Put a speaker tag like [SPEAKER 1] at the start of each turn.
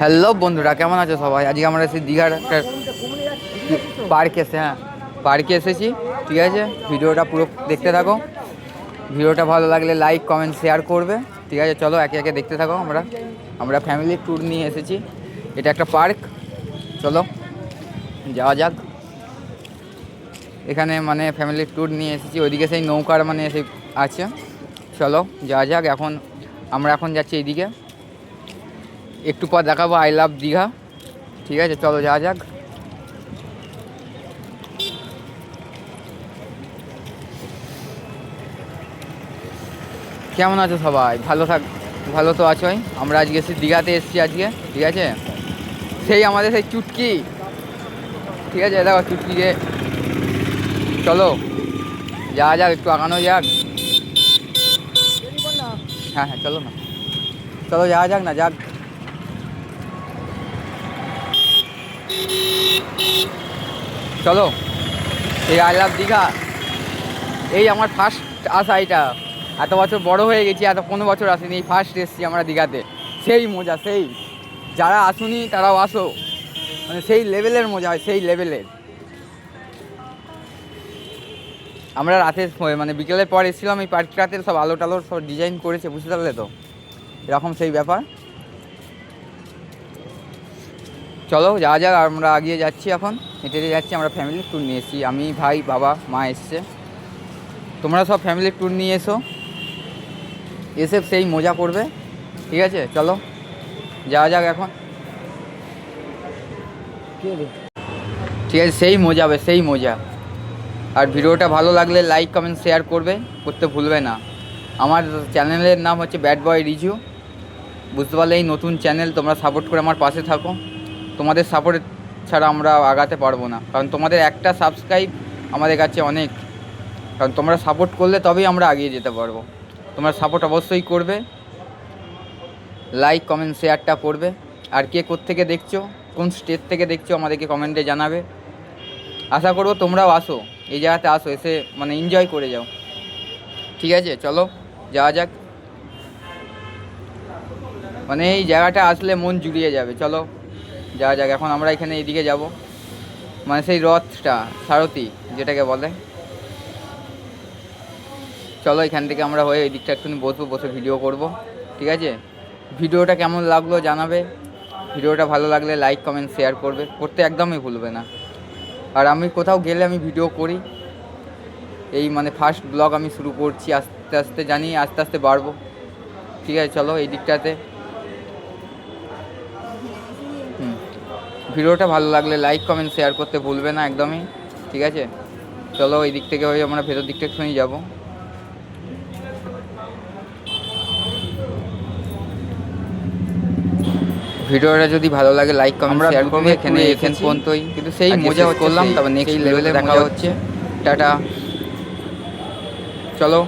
[SPEAKER 1] Hello বন্ধুরা, কেমন আছো সবাই? আজকে আমরা এসেছি দীঘার একটা পার্কে এসে হ্যাঁ পার্কে এসেছি, ঠিক আছে? ভিডিওটা পুরো দেখতে থাকো। ভিডিওটা ভালো লাগলে লাইক কমেন্ট শেয়ার করবে, ঠিক আছে? চলো একে একে দেখতে থাকো আমরা। আমরা ফ্যামিলি ট্যুর নিয়ে এসেছি। এটা একটা পার্ক চলো, যাওয়া যাক। এখানে মানে ফ্যামিলি ট্যুর নিয়ে এসেছি, ওইদিকে সেই নৌকার মানে এসে আছে। চলো, যাওয়া যাক, এখন, আমরা এখন যাচ্ছি এইদিকে। একটু পর দেখাবো আই লাভ দীঘা। ঠিক আছে চলো যাওয়া যাক। কেমন আছো সবাই? ভালো থাক ভালো তো আছোই। আমরা আজকে এসেছি দীঘাতে এসেছি আজকে ঠিক আছে? সেই আমাদের সেই চুটকি। ঠিক আছে দেখো চুটকিকে চলো যাওয়া যাক একটু আগানো যাক। হ্যাঁ হ্যাঁ চলো না। চলো যাওয়া যাক না যাক। চলো, এই আই লাভ দীঘা। এই আমার ফার্স্ট আসা এটা। এত বছর বড় হয়ে গেছি, এত কোনো বছর আসেনি, এই ফার্স্ট এসছি আমরা দীঘাতে। সেই মজা, সেই। যারা আসুনি, তারাও আসো। মানে সেই লেভেলের মজা হয়, সেই লেভেলের আমরা রাতে মানে বিকেলের পর এসেছিলাম, এই পার্কটাতে সব আলো টালোর সব ডিজাইন করেছে, বুঝতে পারলে তো? এরকম সেই ব্যাপার। চলো যাওয়া যাক, আমরা আগিয়ে যাচ্ছি এখন। হেঁটে হেঁটে যাচ্ছি, আমরা ফ্যামিলি ট্যুর নিয়ে এসেছি। আমি, ভাই, বাবা, মা এসছে। তোমরা সব ফ্যামিলি ট্যুর নিয়ে এসো। এসে সেই মজা করবে। ঠিক আছে? চলো যাওয়া যাক এখন। ঠিক আছে, সেই মজা হবে, সেই মজা। আর ভিডিওটা ভালো লাগলে লাইক কমেন্ট শেয়ার করবে। করতে ভুলবে না। আমার চ্যানেলের নাম হচ্ছে ব্যাড বয় রিজু বুঝতে পারলে এই নতুন চ্যানেল তোমরা সাপোর্ট করে আমার পাশে থাকো। তোমাদের সাপোর্ট ছাড়া আমরা আগাতে পারব না। কারণ তোমাদের একটা সাবস্ক্রাইব আমাদের কাছে অনেক। কারণ তোমরা সাপোর্ট করলে তবেই আমরা এগিয়ে যেতে পারব। তোমরা সাপোর্ট অবশ্যই করবে। লাইক কমেন্ট শেয়ারটা করবে। আর কে থেকে দেখছ, কোন স্টেট থেকে দেখছ আমাদেরকে কমেন্টে জানাবে। আশা করব তোমরাও আসো, এই জায়গাতে আসো, এসে মানে এনজয় করে যাও। ঠিক আছে, চলো, যাওয়া যাক। মানে এই জায়গাটা আসলে মন জুড়িয়ে যাবে, চলো। যাওয়া যাক, এখন আমরা এখানে এইদিকে যাব। মানে সেই রথটা, সারথি যেটাকে বলে। চলো এখান থেকে আমরা হয়ে এই দিকটা একটুখানি বসবো, বসে ভিডিও করব, ঠিক আছে? ভিডিওটা কেমন লাগল জানাবে। ভিডিওটা ভালো লাগলে লাইক কমেন্ট শেয়ার করবে, করতে একদমই ভুলবে না। আর আমি কোথাও গেলে আমি ভিডিও করি। এই মানে ফার্স্ট ব্লগ আমি শুরু করছি, আস্তে আস্তে জানি, আস্তে আস্তে বাড়বো। ঠিক আছে, চলো এই দিকটাতে। ভিডিওটা ভালো লাগলে লাইক কমেন্ট শেয়ার করতে ভুলবে না একদমই ঠিক আছে? চলো এই দিক থেকে হয়ে আমরা ভেতর দিকটা একটুখানি যাব। ভিডিওটা যদি ভালো লাগে লাইক কমেন্ট শেয়ার করবে এখানে এখানে। পর্যন্তই কিন্তু সেই মজা
[SPEAKER 2] করলাম, তারপর
[SPEAKER 1] সেই লেভেলে
[SPEAKER 2] দেখা।
[SPEAKER 1] হচ্ছে। টাটা। চলো।